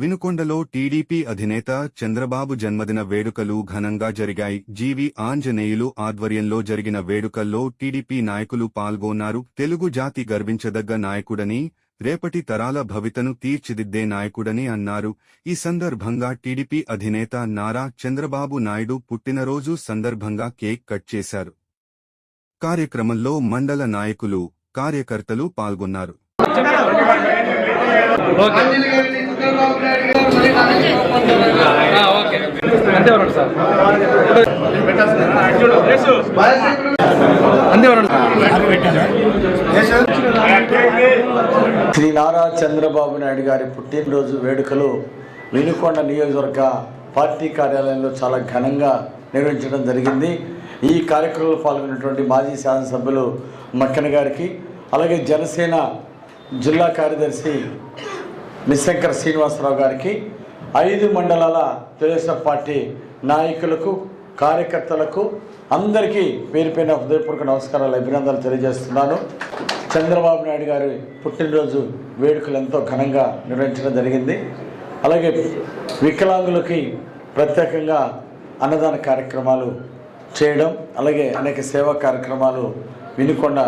వినుకొండలో TDP అధినేత చంద్రబాబు జన్మదిన వేడుకలు ఘనంగా జరిగాయి. జీవి ఆంజనేయులు ఆధ్వర్యంలో జరిగిన వేడుకల్లో టీడీపీ నాయకులు పాల్గొన్నారు. తెలుగు జాతి గర్వించదగ్గ నాయకుడని రేపటి తరాల భవితను తీర్చిదిద్దే నాయకుడని అన్నారు. ఈ సందర్భంగా టీడీపీ అధినేత నారా చంద్రబాబు నాయుడు పుట్టినరోజు సందర్భంగా కేక్ కట్ చేశారు. కార్యక్రమంలో మండల నాయకులు కార్యకర్తలు పాల్గొన్నారు. ఓకే. ఆ, ఓకే. అంతే వరండి సార్. అంతే వరండి శ్రీ నారా చంద్రబాబు నాయుడు గారి పుట్టినరోజు వేడుకలు వినుకొండ నియోజకవర్గ పార్టీ కార్యాలయంలో చాలా ఘనంగా నిర్వహించడం జరిగింది. ఈ కార్యక్రమంలో పాల్గొన్నటువంటి మాజీ శాసనసభ్యులు మక్కన గారికి అలాగే జనసేన జిల్లా కార్యదర్శి నిశంకర్ శ్రీనివాసరావు గారికి ఐదు మండలాల తెలుగుదేశం పార్టీ నాయకులకు కార్యకర్తలకు అందరికీ పేరు పైన హృదయపూర్వక నమస్కారాలు అభినందనలు తెలియజేస్తున్నాను. చంద్రబాబు నాయుడు గారి పుట్టినరోజు వేడుకలు ఎంతో ఘనంగా నిర్వహించడం జరిగింది. అలాగే వికలాంగులకి ప్రత్యేకంగా అన్నదాన కార్యక్రమాలు చేయడం అలాగే అనేక సేవా కార్యక్రమాలు వినుకొండ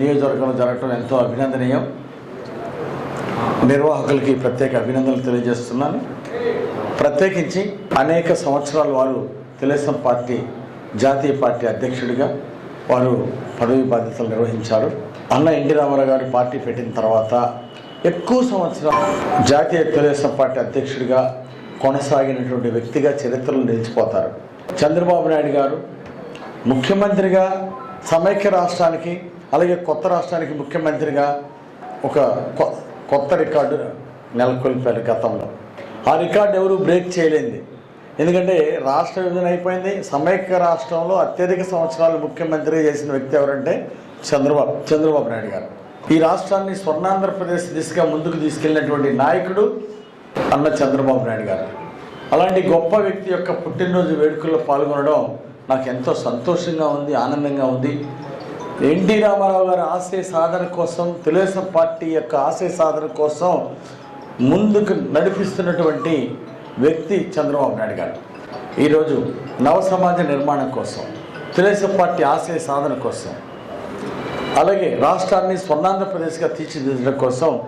నియోజకవర్గంలో జరగడం ఎంతో అభినందనీయం. నిర్వాహకులకి ప్రత్యేక అభినందనలు తెలియజేస్తున్నాను. ప్రత్యేకించి అనేక సంవత్సరాలు వారు తెలుగుదేశం పార్టీ జాతీయ పార్టీ అధ్యక్షుడిగా వారు పదవి బాధ్యతలు నిర్వహించారు. అన్న ఎన్టీ రామారావు గారు పార్టీ పెట్టిన తర్వాత ఎక్కువ సంవత్సరాలు జాతీయ తెలుగుదేశం పార్టీ అధ్యక్షుడిగా కొనసాగినటువంటి వ్యక్తిగా చరిత్రలో నిలిచిపోతారు. చంద్రబాబు నాయుడు గారు ముఖ్యమంత్రిగా సమైక్య రాష్ట్రానికి అలాగే కొత్త రాష్ట్రానికి ముఖ్యమంత్రిగా ఒక కొ- కొత్త రికార్డు నెలకొల్పారు గతంలో. ఆ రికార్డు ఎవరు బ్రేక్ చేయలేంది ఎందుకంటే రాష్ట్ర విభజన అయిపోయింది. సమైక్య రాష్ట్రంలో అత్యధిక సంవత్సరాలు ముఖ్యమంత్రి చేసిన వ్యక్తి ఎవరంటే చంద్రబాబు చంద్రబాబు నాయుడు గారు. ఈ రాష్ట్రాన్ని స్వర్ణాంధ్రప్రదేశ్ దిశగా ముందుకు తీసుకెళ్ళినటువంటి నాయకుడు అన్న చంద్రబాబు నాయుడు గారు. అలాంటి గొప్ప వ్యక్తి యొక్క పుట్టినరోజు వేడుకల్లో పాల్గొనడం నాకు ఎంతో సంతోషంగా ఉంది ఆనందంగా ఉంది. ఎన్టీ రామారావు గారి ఆశయ సాధన కోసం తెలుగుదేశం పార్టీ యొక్క ఆశయ సాధన కోసం ముందుకు నడిపిస్తున్నటువంటి వ్యక్తి చంద్రబాబు నాయుడు గారు. ఈరోజు నవ సమాజ నిర్మాణం కోసం తెలుగుదేశం పార్టీ ఆశయ సాధన కోసం అలాగే రాష్ట్రాన్ని స్వర్ణాంధ్రప్రదేశ్గా తీర్చిదిద్దడం కోసం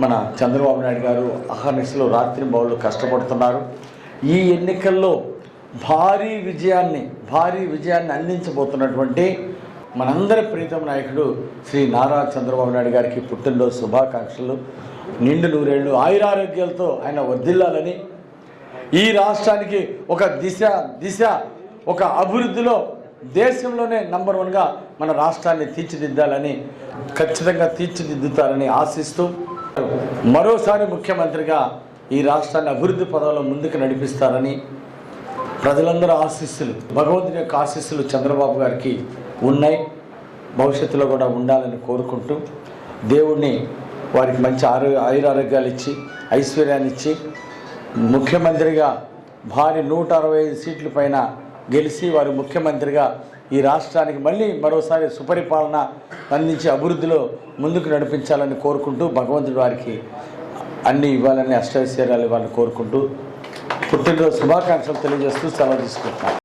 మన చంద్రబాబు నాయుడు గారు అహర్నిశలు రాత్రి బౌళ్ళు కష్టపడుతున్నారు. ఈ ఎన్నికల్లో భారీ విజయాన్ని భారీ విజయాన్ని అందించబోతున్నటువంటి మనందరి ప్రీతం నాయకుడు శ్రీ నారా చంద్రబాబు నాయుడు గారికి పుట్టినరోజు శుభాకాంక్షలు. నిండు నూరేళ్ళు ఆయురారోగ్యాలతో ఆయన వర్ధిల్లాలని ఈ రాష్ట్రానికి ఒక దిశ దిశ ఒక అభివృద్ధిలో దేశంలోనే నంబర్ వన్గా మన రాష్ట్రాన్ని తీర్చిదిద్దాలని ఖచ్చితంగా తీర్చిదిద్దుతారని ఆశిస్తూ మరోసారి ముఖ్యమంత్రిగా ఈ రాష్ట్రాన్ని అభివృద్ధి పదంలో ముందుకు నడిపిస్తారని ప్రజలందరూ ఆశీస్సులు భగవంతుని యొక్క ఆశీస్సులు చంద్రబాబు గారికి ఉన్నాయి. భవిష్యత్తులో కూడా ఉండాలని కోరుకుంటూ దేవుణ్ణి వారికి మంచి ఆరో ఆయురారోగ్యాలు ఇచ్చి ఐశ్వర్యాన్ని ఇచ్చి ముఖ్యమంత్రిగా భారీ నూట అరవై ఐదు సీట్ల పైన గెలిచి వారు ముఖ్యమంత్రిగా ఈ రాష్ట్రానికి మళ్ళీ మరోసారి సుపరిపాలన అందించి అభివృద్ధిలో ముందుకు నడిపించాలని కోరుకుంటూ భగవంతుడి వారికి అన్ని ఇవ్వాలని అష్టైశ్వర్యాలు ఇవ్వాలని కోరుకుంటూ పుట్టినరోజు శుభాకాంక్షలు తెలియజేస్తూ సెలవు తీసుకుంటున్నాను.